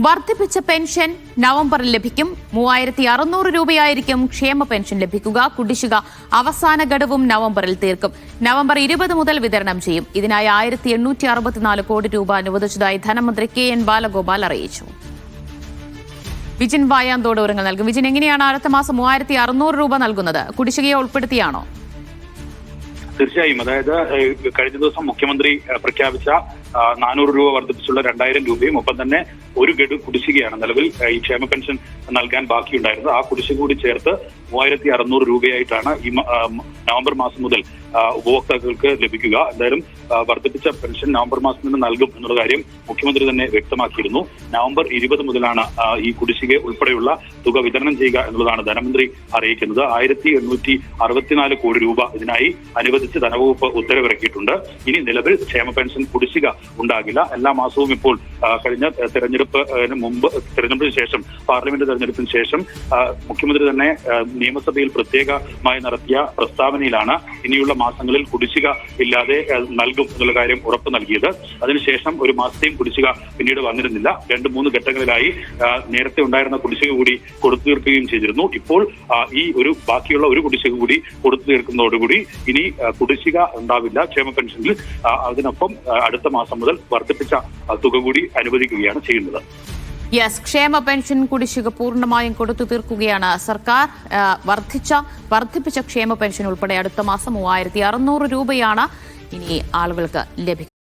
വർദ്ധിപ്പിച്ച പെൻഷൻ നവംബറിൽ ലഭിക്കും. മൂവായിരത്തി അറുന്നൂറ് രൂപയായിരിക്കും ക്ഷേമ പെൻഷൻ ലഭിക്കുക. കുടിശ്ശിക അവസാന ഘടവും നവംബറിൽ തീർക്കും. നവംബർ ഇരുപത് മുതൽ വിതരണം ചെയ്യും. ഇതിനായി ആയിരത്തി എണ്ണൂറ്റി അറുപത്തിനാല് കോടി രൂപ അനുവദിച്ചതായി ധനമന്ത്രി കെ എൻ ബാലഗോപാൽ അറിയിച്ചു. വിജിൻ വായാന്തോട് ഒരുങ്ങൾ നൽകും. വിജിൻ എങ്ങനെയാണ് അടുത്ത മാസം മൂവായിരത്തി അറുന്നൂറ് രൂപ നൽകുന്നത്? കുടിശ്ശികയെ ഉൾപ്പെടുത്തിയാണോ? തീർച്ചയായും. അതായത് കഴിഞ്ഞ ദിവസം മുഖ്യമന്ത്രി പ്രഖ്യാപിച്ച നാനൂറ് രൂപ വർദ്ധിപ്പിച്ചുള്ള രണ്ടായിരം രൂപയും ഒപ്പം തന്നെ ഒരു ഗഡു കുടിശ്ശികയാണ് നിലവിൽ ഈ ക്ഷേമ പെൻഷൻ നൽകാൻ ബാക്കിയുണ്ടായിരുന്നത്. ആ കുടിശ്ശിക കൂടി ചേർത്ത് മൂവായിരത്തി അറുന്നൂറ് രൂപയായിട്ടാണ് ഈ നവംബർ മാസം മുതൽ ഉപഭോക്താക്കൾക്ക് ലഭിക്കുക. എന്തായാലും വർദ്ധിപ്പിച്ച പെൻഷൻ നവംബർ മാസം തന്നെ നൽകും എന്നുള്ള കാര്യം മുഖ്യമന്ത്രി തന്നെ വ്യക്തമാക്കിയിരുന്നു. നവംബർ ഇരുപത് മുതലാണ് ഈ കുടിശ്ശിക ഉൾപ്പെടെയുള്ള തുക വിതരണം ചെയ്യുക എന്നുള്ളതാണ് ധനമന്ത്രി അറിയിക്കുന്നത്. ആയിരത്തി എണ്ണൂറ്റി അറുപത്തിനാല് കോടി രൂപ ഇതിനായി അനുവദിച്ച് ധനവകുപ്പ് ഉത്തരവിറക്കിയിട്ടുണ്ട്. ഇനി നിലവിൽ ക്ഷേമ പെൻഷൻ കുടിശ്ശിക ഉണ്ടാകില്ല. എല്ലാ മാസവും ഇപ്പോൾ കഴിഞ്ഞ തെരഞ്ഞെടുപ്പ് ഏഹ്, മുമ്പ് തെരഞ്ഞെടുപ്പിന് ശേഷം പാർലമെന്റ് തെരഞ്ഞെടുപ്പിന് ശേഷം മുഖ്യമന്ത്രി തന്നെ നിയമസഭയിൽ പ്രത്യേകമായി നടത്തിയ പ്രസ്താവനയിലാണ് ഇനിയുള്ള മാസങ്ങളിൽ കുടിശ്ശിക ഇല്ലാതെ നൽകും എന്നുള്ള കാര്യം ഉറപ്പ് നൽകിയത്. അതിനുശേഷം ഒരു മാസത്തെയും കുടിശ്ശിക പിന്നീട് വന്നിരുന്നില്ല. രണ്ട് മൂന്ന് ഘട്ടങ്ങളിലായി നേരത്തെ ഉണ്ടായിരുന്ന കുടിശ്ശിക കൂടി കൊടുത്തു തീർക്കുകയും ചെയ്തിരുന്നു. ഇപ്പോൾ ഈ ഒരു ബാക്കിയുള്ള ഒരു കുടിശ്ശിക കൂടി കൊടുത്തു തീർക്കുന്നതോടുകൂടി ഇനി കുടിശ്ശിക ഉണ്ടാവില്ല. ക്ഷേമ പെൻഷനിൽ അതിനൊപ്പം അടുത്ത മാസം മുതൽ വർദ്ധിപ്പിച്ച തുക കൂടി അനുവദിക്കുകയാണ് ചെയ്യുന്നത്. യെസ് ക്ഷേമ പെൻഷൻ കുടിശ്ശിക പൂർണമായും കൊടുത്തു തീർക്കുകയാണ് സർക്കാർ. വർദ്ധിച്ച വർദ്ധിപ്പിച്ച ക്ഷേമ പെൻഷൻ ഉൾപ്പെടെ അടുത്ത മാസം മൂവായിരത്തി അറുന്നൂറ് രൂപയാണ് ഇനി ആളുകൾക്ക് ലഭിക്കുക